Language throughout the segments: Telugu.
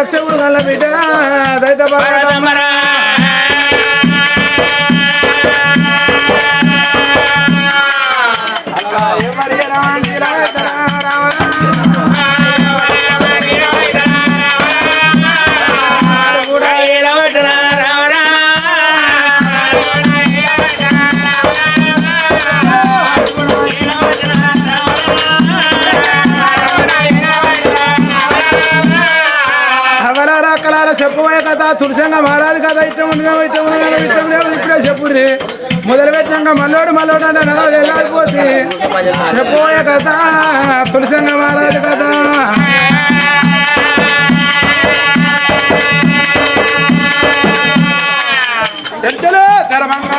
దక్షకుడు కళ్ళ బిడ్డ దైత కదా తులసంగా మారాది కదా ఇష్టం ఉండగా ఇష్టం ఉండగా ఇష్టం లేదు ఇప్పుడే చెప్పుర్రి. మొదలు పెట్టినాక మల్లోడు మల్లోడు అంటే నెల వెళ్ళాలిపోతే చెప్పుపోయే కథ తులసంగా మారాది కదా. చర్చలు ధర్మంగా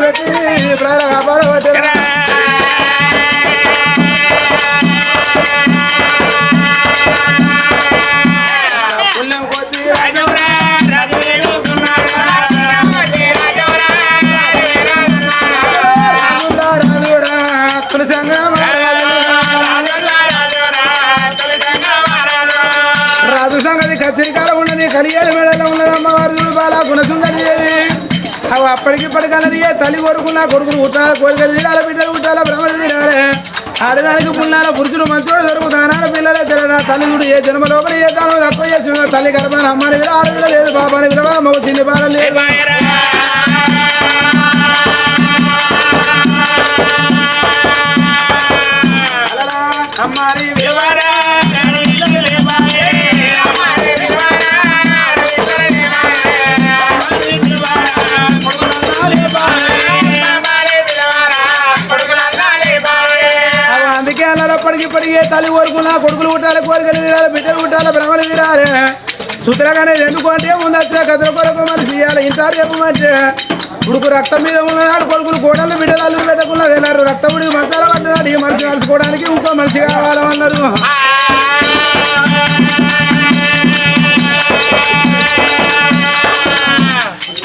ready. అప్పటికిప్పటికన్నది ఏ కొడుకులు పుట్టాలి కోరికలు తీరాలి బిడ్డలు పుట్టాలి భ్రమలు తీరాలి. ఆడదానికి పుణ్యాల పురుషులు మంచోడు దొరుకుతానాడు పిల్లలే తెలరా తల్లి ఏ జన్మ లోపల ఏ తాను తక్కువ చేసిన తల్లి గర్భాన్ని అమ్మని విడ ఆడవిడ లేదు బాబాని విడవా మగ చిన్ని బాధ లేదు. నా కొడుకులు పుట్టాలి కోరికలు తీరాలి బిడ్డలు పుట్టాలి భ్రమలు తీరాలి. సుతరగానే ఎందుకు అంటే ముందు వచ్చిన కథల కొరకు మరి చేయాలి ఇంటారు చెప్పమంటే ఉడుకు రక్తం మీద ఉన్ననాడు కొడుకులు కోడలు బిడ్డలు అల్లు పెట్టకున్నది వెళ్ళారు రక్తముడి మంచాల పడ్డనాడు ఈ మనిషి కలుసుకోవడానికి ఇంకో మనిషి కావాలన్నారు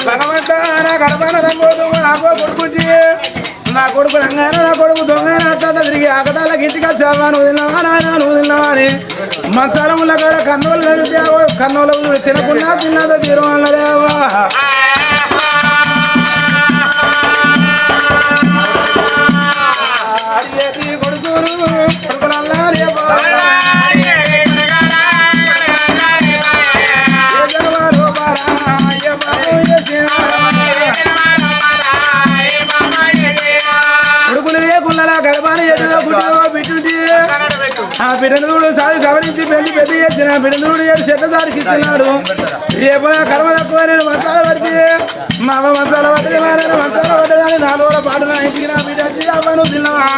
భగవంత నా గడపన రంగోదు నాకో కొడుకుంచి నా కొడుకు రంగాన నా కొడుకు దొంగన అట్లా తిరిగి ఆకతాలకు ఇంటికి వచ్చావా నువ్వు తిన్నావా నాయన నువ్వు తిన్నావా అని. మంచాలముల కాడ కన్నోళ్ళు తేవో కన్నోళ్ళు తినకున్నా తిన్నదో తీరు అన్నదేవా. పిరందుడు సాధి సవరించి పెళ్ళి పెద్ద చేసిన పిరందుడు ఏడు చెట్ల దారికి ఇస్తున్నాడు. రేపు కర్మ తక్కువ నేను మసాల పడితే మా అమ్మ మసాల పడితే మా నేను మసాల పడ్డదని నాలుగు పాటు నా ఇంటికి నా బిడ్డ అమ్మను తిన్నావా?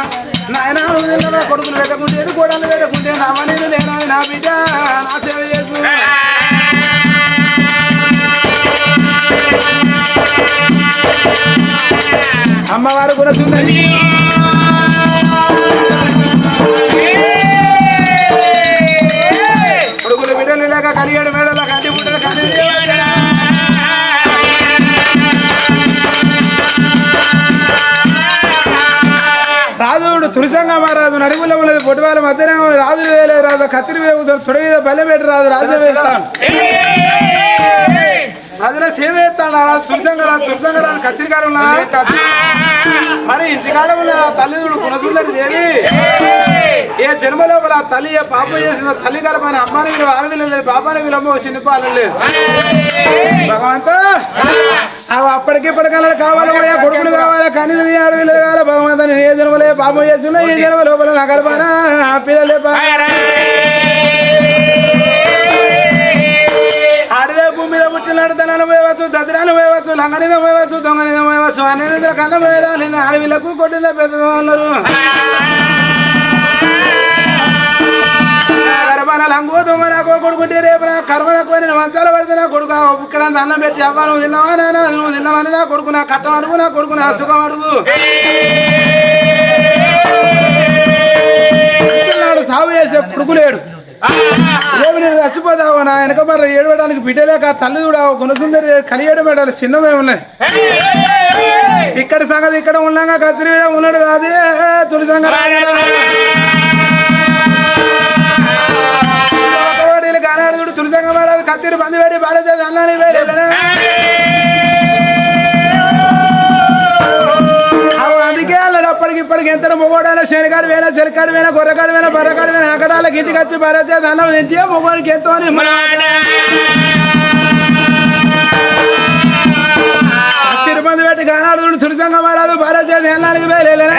నాయన తిన్నావా? తిన్నవా కొడుకులు పెట్టకుంటే కోడలు పెట్టకుంటే నా మనీ నేను నా బిడ్డ నా సేవ చేసు అమ్మవారు కూడా సుందరి. రాజుడు తులసంగా మారాదు నడుగుల ఉన్నది పొట్టువాల మధ్యన రాజులు వేలే రాజు కత్తిరి వేవు తొడ మీద బల్లె పెట్టి రాదు రాజు వేస్తాను రాజుల సేవ వేస్తాడు రాజు తులసంగా రాదు తులసంగా రాదు కత్తిరి కాడ ఉన్నా మరి ఇంటికాడ ఉన్న తల్లిదుడు గుణసుందరి దేవి ఏ జన్మ లోపల తల్లి ఏ పాపం చేసిన తల్లి గర్భాన్ని అమ్మాని విలువ ఆడవిల్ల లేదు బాబాని విలువ చిన్నపాలన లేదు. భగవంత! అవి అప్పటికి ఇప్పటికల్లా కావాలి కొడుకులు కావాలి కనీసం ఆడవిల్ల కావాలి భగవంత నేను ఏ జన్మలే పాపం చేస్తున్నా ఈ జన్మ లోపల నా గర్భాన పిల్లలే భూమి పోయవచ్చు దద్రాన్ని పోయవచ్చు లంగనిద పోయవచ్చు దొంగనిద పోయవచ్చు అనేది కన్న పోయరాలు ఇంకా కొట్టిన కొట్టిందా పెద్ద అన్నారు లంగు దొంగ నాకు కొడుకుంటే రేపు నా కర్మ ఎక్కువ నేను మంచాలు పడితే నా కొడుకు ఇక్కడ అన్నం పెట్టి అవ్వ నువ్వు తిన్నావా నాన్న నువ్వు తిన్నావని నా కొడుకు నా కట్టం అడుగు నా కొడుకు నా సుఖం అడుగు. సాగు చేసే కొడుకు లేడు. ఏమి నేను చచ్చిపోతావు నా వెనక మరి ఏడవడానికి బిడ్డలేక తల్లి కూడా గుణసుందరి కలియడం పెట్టాలి చిన్నమే ఉన్నాయి ఇక్కడ సంగతి ఇక్కడ ఉన్నాగా కసిరి ఉన్నాడు అదే తొలి సంగతి కానాడు తులి సంగం మారాదు బంది పెట్టి బాలేసేది అన్నాని వేరే అన్నాడు ఇప్పటికి ఎంత మొగోడైనా శనికాడు వేనా చెలికాడు వేనా గొర్రెకాడు వేనా బర్రకాడు వేనా అక్కడాలకి ఇంటికి వచ్చి బరచేది అన్నం తింటే మొగోనికి ఎంతో అని తిరుపతి పెట్టి కానాడు తుడిసంగా మారాదు బరచేది ఎన్నానికి వేలేనా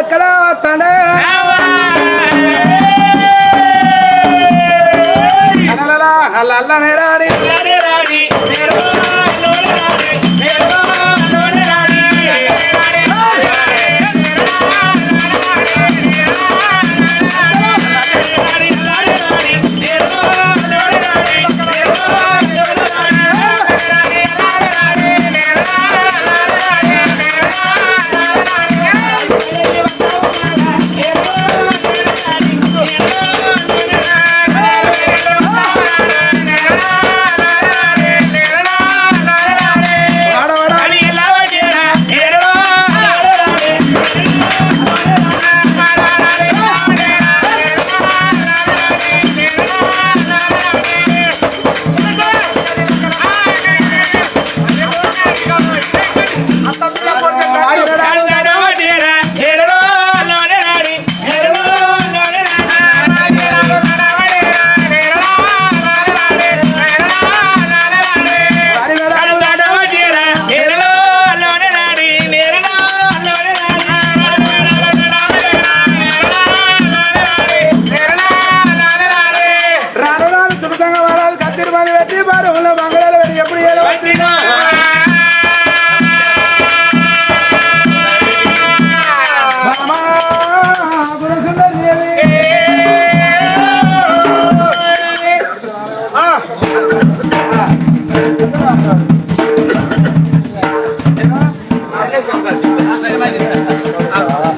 ఎక్కడ వస్తాడే? అలలా అల్ల నేరాడి. ఆడవాడ Yeah. దేవతలార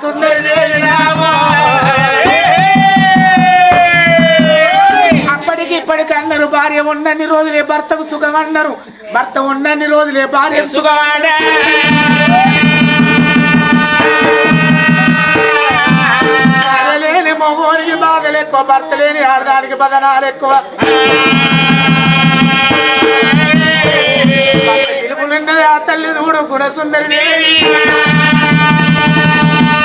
సుందరి అప్పటికి ఇప్పటికి అన్నారు భార్య ఉన్నన్ని రోజులే భర్తకు సుఖం అన్నారు. భర్త ఉన్నన్ని రోజులే భార్య సుఖం లేని మగోనికి బాధలు ఎక్కువ భర్త లేని ఆడదానికి బదనాలు ఎక్కువ. పిలుపులున్నది ఆ తల్లి చూడు గుణసుందరి దేవి.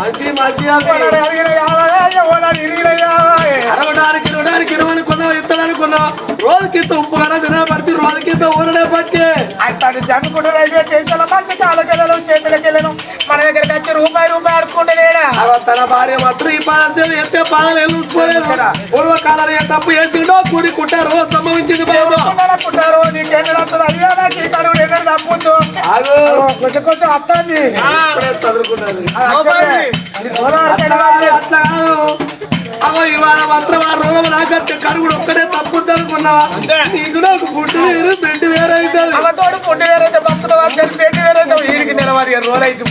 మంచి మంచి అరవడానికి ఇరవడానికి ఇరవై అనుకున్నావు ఇస్తాను అనుకున్నావు రోజుకి ఇంత ఉప్పు కన్నా తిన పడితే రోజుకి ఇంత ఊరడే పట్టి. అతడు జమ్ముకుంటూ రైల్వే స్టేషన్ మంచి కాళ్ళకెళ్ళను చేతులకెళ్ళను. మన దగ్గరికి వచ్చి రూపాయి రూపాయి ఆడుకుంటే లేడా అవ తన భార్య మాత్రం ఈ పాదాలు ఎత్తే ఎల్లుకోలేదు పూర్వకాలం ఏ తప్పు చేసిండో కూడి కుట్టారు? సంభవించింది అయ్యా నాకు ఈ కడుగు ఆగు. కొంచెం కొంచెం అత్తంది. ఇప్పుడే ఇవాళ మాత్రం ఆ రోగం నాకచ్చే కడుగుడు ఒక్కడే తప్పుద్ది అనుకున్నావా? నీకు నాకు పుట్టి వేరు బెడ్ వేరే అవుతుంది అవతోడు పుట్టి వేరైతే భక్తులు వచ్చేది పెట్టి వేరైతే వీడికి నిలబడి రోజు అయితే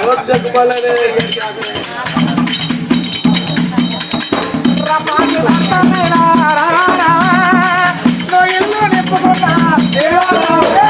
రోజు చెప్పుకోలేదే. ఆయన నేను ఆయనతో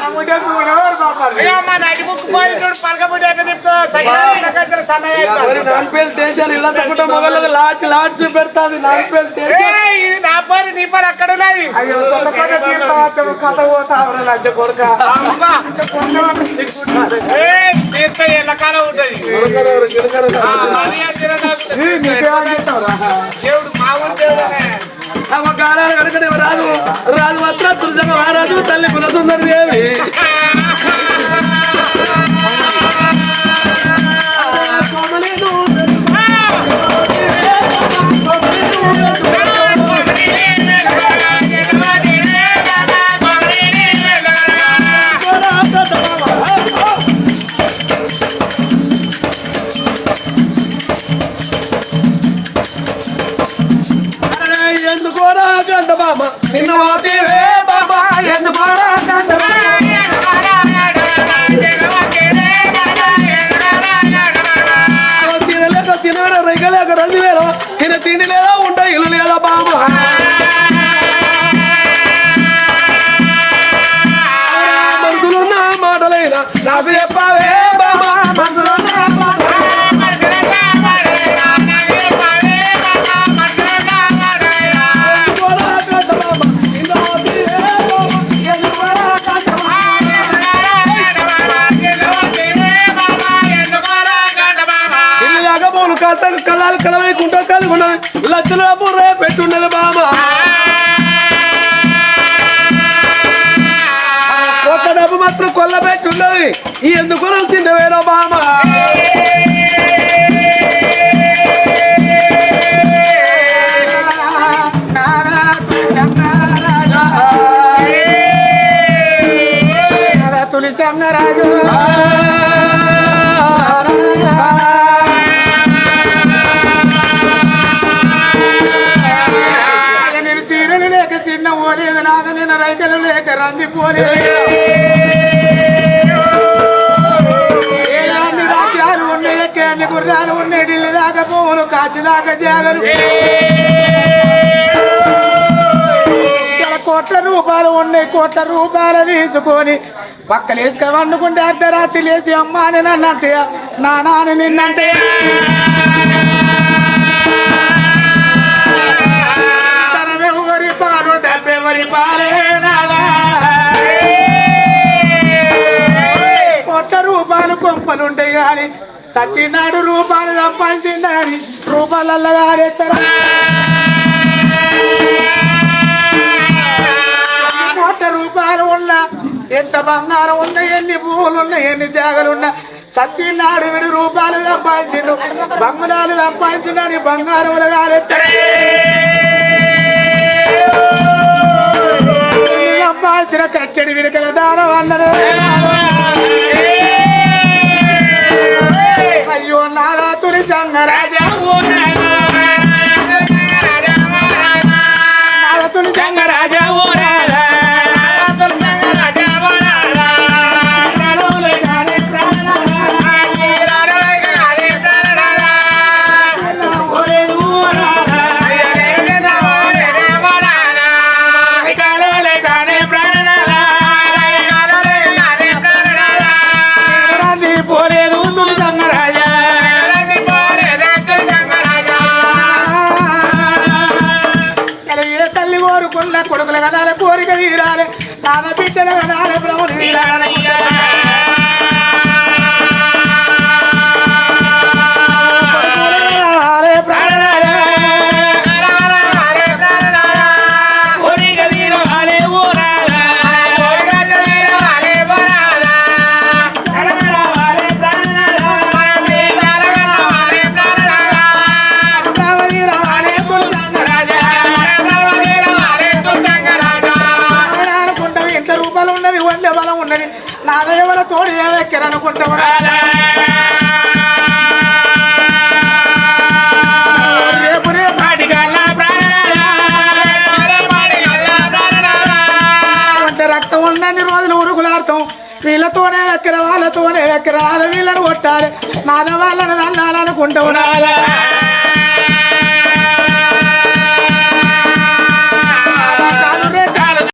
లాట్ చూపెడతాది నాలుపేలు టేషన్ అయ్యో సొంత పని తీర్థం కథ పోతా లంచ కొడుక? ఎల్లకాలం ఉంటది? దేవుడు మా ఊరు కనుక రాదు రాదు మాత్రం తులసమ్మ మహారాజు తల్లి గుణసుందరి దేవి. ఎందుకోరా నిన్న వాతివే బాబా ఎందుకోరా గంట తినలేక తినలేక రైగలేక రెండు వేల తిన తిండి లేదా ఉంట ఇల్లు లేదా బామ. మనసులున్న మాటలైనా నాకు చెప్పాలి బుర్రే పెట్టున్నది బామ. ఒక డబ్బు మాత్రం కొల్ల పెట్టున్నది ఈ ఎందుకు తిన్నవేనో బామ. నారా రైకలు లేక రంగిపోలేని పోలేదు రాజ్యాలు ఉన్నాయి అన్ని గుర్రాలు ఉన్నాయి ఢిల్లీ దాకా పోను కాచి దాకా జాగరు కోట్ల రూపాయలు ఉన్నాయి కోట్ల రూపాయలు తీసుకొని పక్కలేసుకొని వండుకుంటే అర్ధరాత్రి లేచి అమ్మ అని నన్నంటే నా నాన్న నిన్నంటే కొంపలు ఉంటాయి కానీ సచ్చినాడు రూపాయలు తప్పించిందని రూపాయలల్లో గారేస్తారా కోట్ల రూపాయలు ఉన్నా ఎంత బంగారం ఉన్నా ఎన్ని పువ్వులు ఉన్నా ఎన్ని జాగలు ఉన్నా సచ్చినాడు విడి రూపాయలు సంపాదించిండు బంగారాలు సంపాదించిండని బంగారం సంపాదించిన కట్టడి పోలేదు తులి సంగరాజా. తల్లి కోరుకున్న కొడుకుల కదాల తోడు ఏవెక్కరనుకుంటావు రేపు రేపు అంటే రక్తం ఉన్నన్ని రోజులు ఉరుకులాడతాం. వీళ్ళతోనే ఎక్కర వాళ్ళతోనే ఎక్కర నాద వీళ్ళని కొట్టాలి. నాద వాళ్ళని అన్నాలనుకుంటావు